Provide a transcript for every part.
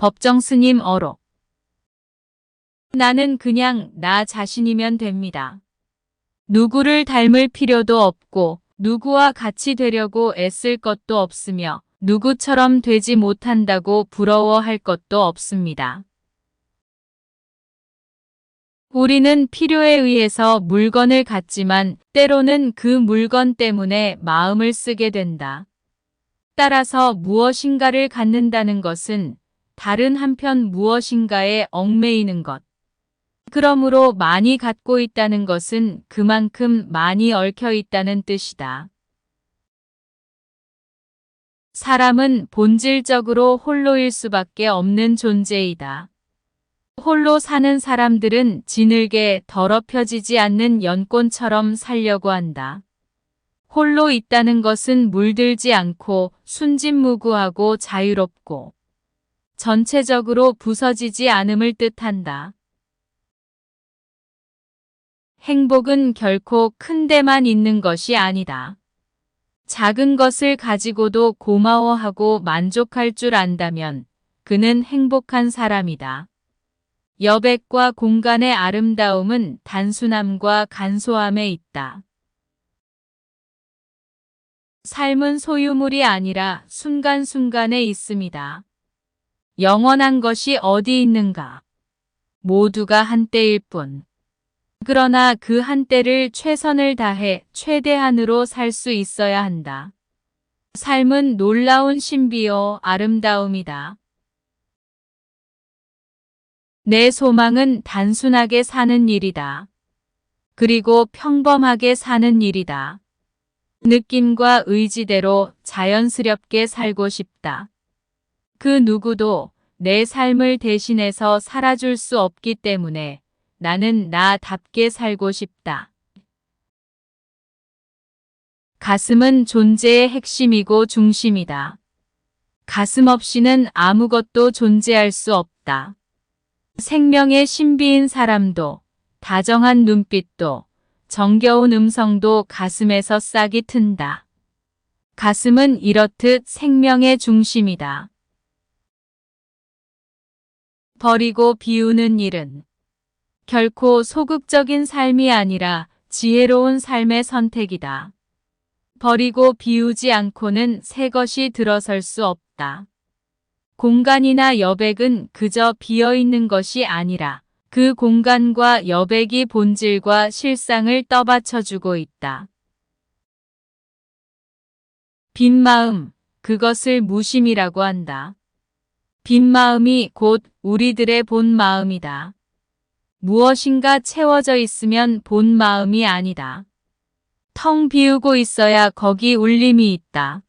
법정 스님 어록. 나는 그냥 나 자신이면 됩니다. 누구를 닮을 필요도 없고 누구와 같이 되려고 애쓸 것도 없으며 누구처럼 되지 못한다고 부러워할 것도 없습니다. 우리는 필요에 의해서 물건을 갖지만 때로는 그 물건 때문에 마음을 쓰게 된다. 따라서 무엇인가를 갖는다는 것은 다른 한편 무엇인가에 얽매이는 것. 그러므로 많이 갖고 있다는 것은 그만큼 많이 얽혀 있다는 뜻이다. 사람은 본질적으로 홀로일 수밖에 없는 존재이다. 홀로 사는 사람들은 지늘게 더럽혀지지 않는 연꽃처럼 살려고 한다. 홀로 있다는 것은 물들지 않고 순진무구하고 자유롭고 전체적으로 부서지지 않음을 뜻한다. 행복은 결코 큰 데만 있는 것이 아니다. 작은 것을 가지고도 고마워하고 만족할 줄 안다면 그는 행복한 사람이다. 여백과 공간의 아름다움은 단순함과 간소함에 있다. 삶은 소유물이 아니라 순간순간에 있습니다. 영원한 것이 어디 있는가? 모두가 한때일 뿐. 그러나 그 한때를 최선을 다해 최대한으로 살 수 있어야 한다. 삶은 놀라운 신비요 아름다움이다. 내 소망은 단순하게 사는 일이다. 그리고 평범하게 사는 일이다. 느낌과 의지대로 자연스럽게 살고 싶다. 그 누구도 내 삶을 대신해서 살아줄 수 없기 때문에 나는 나답게 살고 싶다. 가슴은 존재의 핵심이고 중심이다. 가슴 없이는 아무것도 존재할 수 없다. 생명의 신비인 사람도, 다정한 눈빛도, 정겨운 음성도 가슴에서 싹이 튼다. 가슴은 이렇듯 생명의 중심이다. 버리고 비우는 일은 결코 소극적인 삶이 아니라 지혜로운 삶의 선택이다. 버리고 비우지 않고는 새 것이 들어설 수 없다. 공간이나 여백은 그저 비어 있는 것이 아니라 그 공간과 여백이 본질과 실상을 떠받쳐주고 있다. 빈 마음, 그것을 무심이라고 한다. 빈 마음이 곧 우리들의 본 마음이다. 무엇인가 채워져 있으면 본 마음이 아니다. 텅 비우고 있어야 거기 울림이 있다.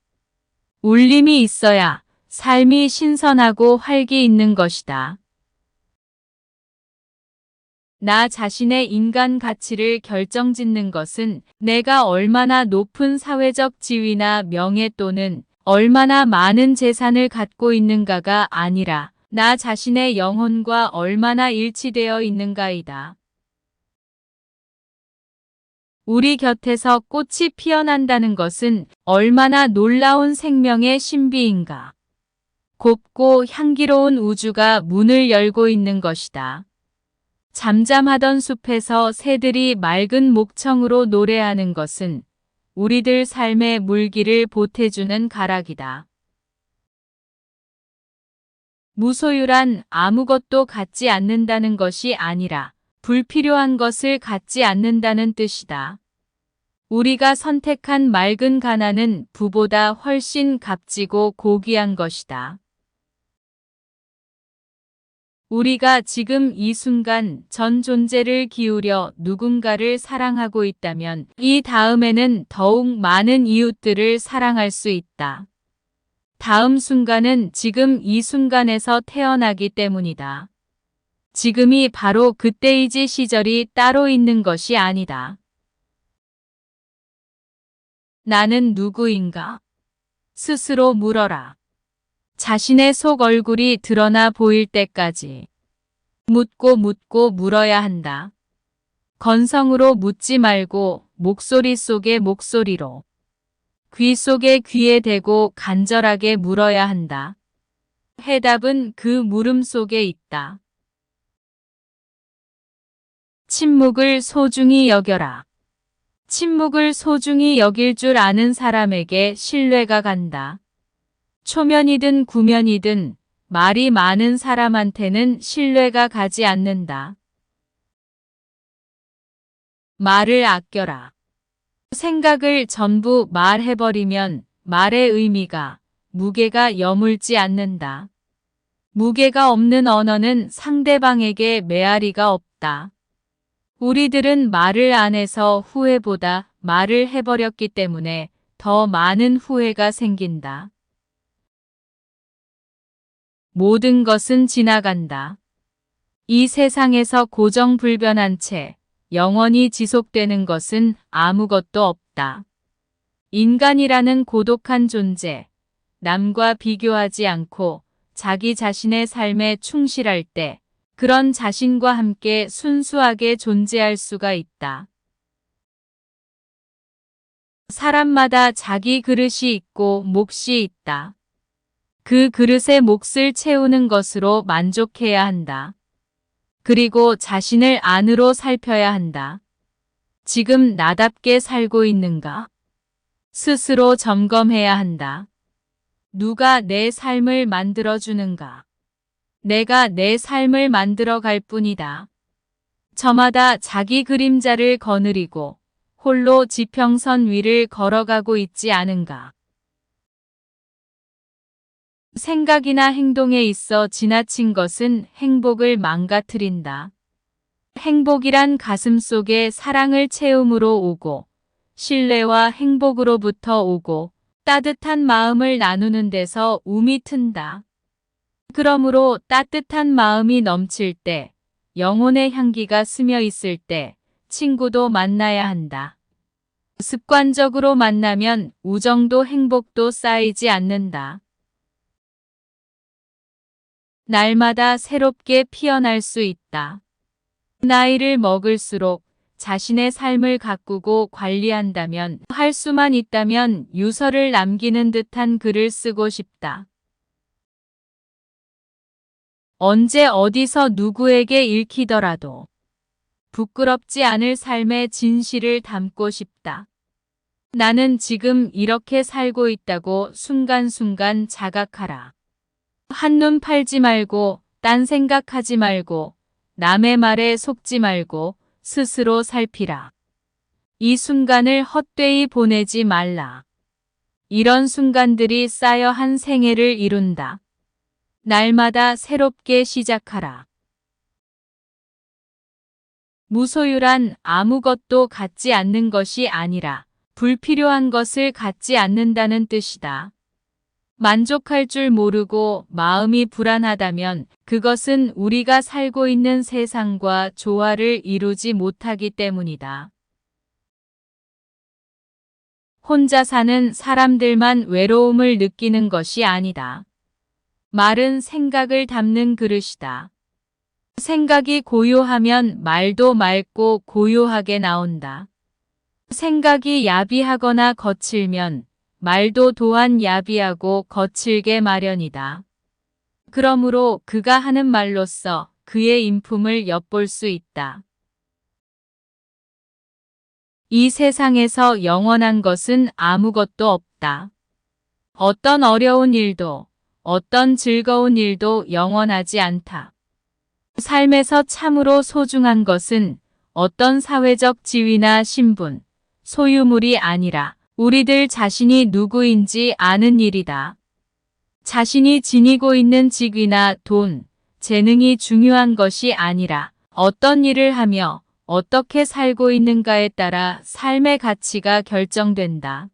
울림이 있어야 삶이 신선하고 활기 있는 것이다. 나 자신의 인간 가치를 결정짓는 것은 내가 얼마나 높은 사회적 지위나 명예 또는 얼마나 많은 재산을 갖고 있는가가 아니라 나 자신의 영혼과 얼마나 일치되어 있는가이다. 우리 곁에서 꽃이 피어난다는 것은 얼마나 놀라운 생명의 신비인가. 곱고 향기로운 우주가 문을 열고 있는 것이다. 잠잠하던 숲에서 새들이 맑은 목청으로 노래하는 것은 우리들 삶의 물기를 보태주는 가락이다. 무소유란 아무것도 갖지 않는다는 것이 아니라 불필요한 것을 갖지 않는다는 뜻이다. 우리가 선택한 맑은 가난은 부보다 훨씬 값지고 고귀한 것이다. 우리가 지금 이 순간 전 존재를 기울여 누군가를 사랑하고 있다면 이 다음에는 더욱 많은 이웃들을 사랑할 수 있다. 다음 순간은 지금 이 순간에서 태어나기 때문이다. 지금이 바로 그때이지 시절이 따로 있는 것이 아니다. 나는 누구인가? 스스로 물어라. 자신의 속 얼굴이 드러나 보일 때까지 묻고 묻고 물어야 한다. 건성으로 묻지 말고 목소리 속의 목소리로 귀 속에 귀에 대고 간절하게 물어야 한다. 해답은 그 물음 속에 있다. 침묵을 소중히 여겨라. 침묵을 소중히 여길 줄 아는 사람에게 신뢰가 간다. 초면이든 구면이든 말이 많은 사람한테는 신뢰가 가지 않는다. 말을 아껴라. 생각을 전부 말해버리면 말의 의미가, 무게가 여물지 않는다. 무게가 없는 언어는 상대방에게 메아리가 없다. 우리들은 말을 안 해서 후회보다 말을 해버렸기 때문에 더 많은 후회가 생긴다. 모든 것은 지나간다. 이 세상에서 고정불변한 채 영원히 지속되는 것은 아무것도 없다. 인간이라는 고독한 존재, 남과 비교하지 않고 자기 자신의 삶에 충실할 때 그런 자신과 함께 순수하게 존재할 수가 있다. 사람마다 자기 그릇이 있고 몫이 있다. 그 그릇의 몫을 채우는 것으로 만족해야 한다. 그리고 자신을 안으로 살펴야 한다. 지금 나답게 살고 있는가? 스스로 점검해야 한다. 누가 내 삶을 만들어주는가? 내가 내 삶을 만들어 갈 뿐이다. 저마다 자기 그림자를 거느리고 홀로 지평선 위를 걸어가고 있지 않은가. 생각이나 행동에 있어 지나친 것은 행복을 망가뜨린다. 행복이란 가슴 속에 사랑을 채움으로 오고, 신뢰와 행복으로부터 오고, 따뜻한 마음을 나누는 데서 움이 튼다. 그러므로 따뜻한 마음이 넘칠 때, 영혼의 향기가 스며 있을 때, 친구도 만나야 한다. 습관적으로 만나면 우정도 행복도 쌓이지 않는다. 날마다 새롭게 피어날 수 있다. 나이를 먹을수록 자신의 삶을 가꾸고 관리한다면 할 수만 있다면 유서를 남기는 듯한 글을 쓰고 싶다. 언제 어디서 누구에게 읽히더라도 부끄럽지 않을 삶의 진실을 담고 싶다. 나는 지금 이렇게 살고 있다고 순간순간 자각하라. 한눈 팔지 말고 딴 생각하지 말고 남의 말에 속지 말고 스스로 살피라. 이 순간을 헛되이 보내지 말라. 이런 순간들이 쌓여 한 생애를 이룬다. 날마다 새롭게 시작하라. 무소유란 아무것도 갖지 않는 것이 아니라 불필요한 것을 갖지 않는다는 뜻이다. 만족할 줄 모르고 마음이 불안하다면 그것은 우리가 살고 있는 세상과 조화를 이루지 못하기 때문이다. 혼자 사는 사람들만 외로움을 느끼는 것이 아니다. 말은 생각을 담는 그릇이다. 생각이 고요하면 말도 맑고 고요하게 나온다. 생각이 야비하거나 거칠면 말도 또한 야비하고 거칠게 마련이다. 그러므로 그가 하는 말로써 그의 인품을 엿볼 수 있다. 이 세상에서 영원한 것은 아무것도 없다. 어떤 어려운 일도 어떤 즐거운 일도 영원하지 않다. 삶에서 참으로 소중한 것은 어떤 사회적 지위나 신분, 소유물이 아니라 우리들 자신이 누구인지 아는 일이다. 자신이 지니고 있는 직위나 돈, 재능이 중요한 것이 아니라 어떤 일을 하며 어떻게 살고 있는가에 따라 삶의 가치가 결정된다.